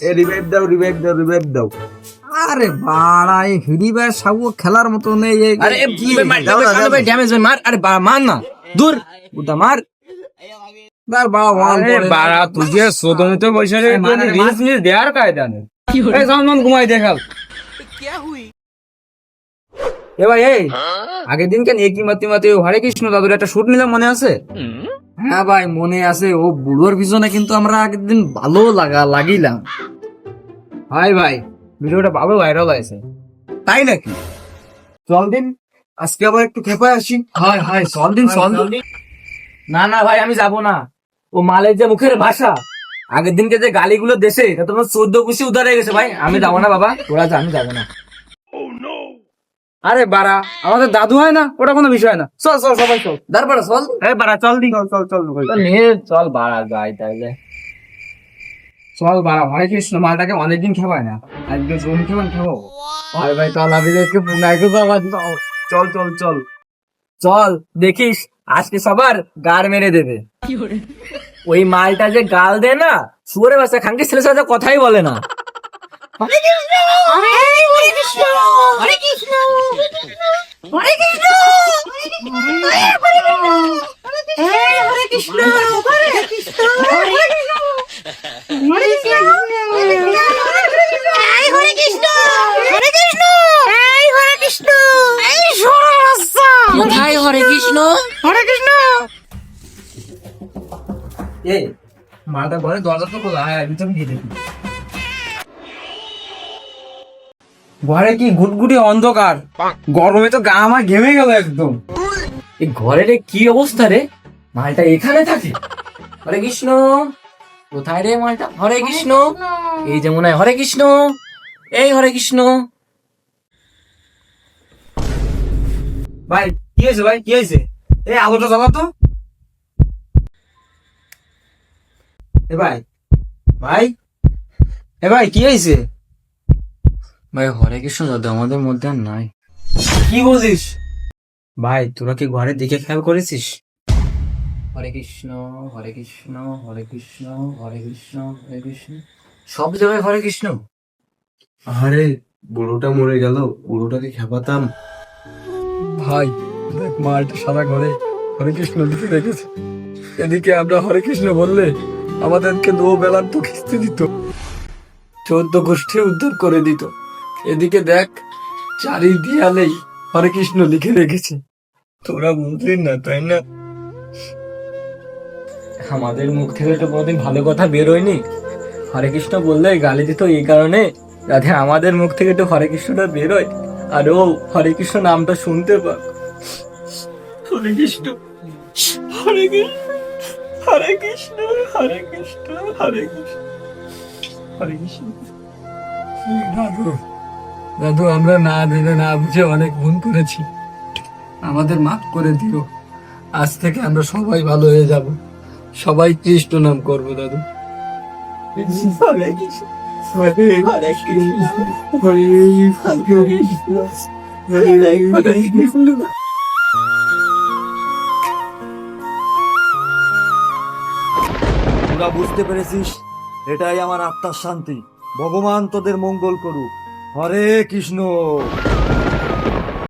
এ revive দাও revive দাও revive দাও। আরে বাড়া এই হিরিবার সাবু খেলার মতো নেই আরে কি ভাই, ড্যামেজ ভাই, মার। আরে বা- মার না দূর। মার। দাও, বাড়া ওয়ান আরে বাড়া তুঝে সোদনে তো রে মার, মার। রিলস নিয়ে দেয়ার কায়দা নেই এই সালমান ঘুমাই দেখাল এ ভাই এই আগের দিন কেন একই মাতি মাতি হরে কৃষ্ণ দাদুর একটা শুট নিলাম মনে আছে? হ্যাঁ ভাই মনে আছে ও বুড়োর পিছনে কিন্তু আমরা আগের দিন ভালো লাগা লাগিলাম। ভাই ভাই ভিডিওটা ভালো ভাইরাল হয়েছে। তাই নাকি? চল দিন আজকে আবার একটু খেপায় আসি। হয় হয় চল দিন চল দিন না না ভাই আমি যাব না। ও মালের যে মুখের ভাষা। আগের দিনকে যে গালিগুলো দেশে তা তোমার চোদ্দ কুশি উদার হয়ে গেছে ভাই। আমি যাব না বাবা। ওরা যা আমি যাব না। আরে বাড়া আমাদের দাদু হয় না? ওটা কোনো বিষয় না। চল চল সবাই চল। তারপরে চল। এই বাড়া চল দিন চল চল চল চল। বাড়া যাই তাইলে চল বাড়া ভাই কৃষ্ণ মালটাকে অনেকদিন খেপায় না আজকে জমি কেমন খাব ভাই ভাই চল আমি পুনাইকে বাবা চল চল চল চল দেখিস আজকে সবার গার মেরে দেবে ওই মালটা যে গাল দেয় না শুয়ারে বাসা খানকে ছেলে সাথে কথাই বলে না এই হরে কৃষ্ণ হরে কৃষ্ণ এই হরে কৃষ্ণ এই সরে বাচ্চা কোথায় হরে কৃষ্ণ। হরে কৃষ্ণ। এই মালটা ঘরে দরজা তো খোলা হ্যাঁ ভিতরে গিয়ে দেখি। ঘরে কি গুটগুটি অন্ধকার? গরমে তো গা আমার ঘেমে গেল একদম। এই ঘরের এ কি অবস্থা রে? মালটা এখানে থাকে? হরে কৃষ্ণ। কোথায় রে মালটা? হরে কৃষ্ণ। এই যে মনে হয় হরে কৃষ্ণ। এই হরে কৃষ্ণ। ভাই কি হয়েছে ভাই? কি হয়েছে? এই আলোটা জ্বালা তো। এ ভাই ভাই এ ভাই কি হয়েছে? ভাই হরে কৃষ্ণ দাদা আমাদের মধ্যে আর নাই। কি বলিস ভাই তোরা কি ঘরে দেখে খেয়াল করেছিস? হরে কৃষ্ণ হরে কৃষ্ণ হরে কৃষ্ণ হরে কৃষ্ণ হরে কৃষ্ণ। সব জায়গায় হরে কৃষ্ণ। আরে বুড়োটা মরে গেল বুড়োটাকে খেপাতাম। ভাই দেখ মালটা সারা ঘরে হরে কৃষ্ণ লিখে রেখেছে। এদিকে আমরা হরে কৃষ্ণ বললে আমাদেরকে দো বেলার তো খিস্তি দিত, চোদ্দ গোষ্ঠী উদ্ধার করে দিত। এদিকে দেখ, চারি দিয়ালেই হরে কৃষ্ণ লিখে রেখেছে। তোরা বুঝলি না, তাই না? আমাদের মুখ থেকে তো কোনোদিন ভালো কথা বেরোয়নি। হরে কৃষ্ণ বললে গালি দিত এই কারণে, যাতে আমাদের মুখ থেকে তো হরে কৃষ্ণটা বেরোয়। আর ও হরে কৃষ্ণ নামটা শুনতে পাক হরে কৃষ্ণ হরে কৃষ্ণ হরে কৃষ্ণ হরে কৃষ্ণ হরে কৃষ্ণ। হরে কৃষ্ণ। দাদু দাদু আমরা না ভেবে না বুঝে অনেক ভুল করেছি। আমাদের মাফ করে দিও। আজ থেকে আমরা সবাই ভালো হয়ে যাব। সবাই কৃষ্ণ নাম করব দাদু। হরে কৃষ্ণ হরে হরে কৃষ্ণ হরে কৃষ্ণ। হরে কৃষ্ণ। তোরা বুঝতে পেরেছিস? এটাই আমার আত্মার শান্তি। ভগবান তোদের মঙ্গল করুক। হরে কৃষ্ণ!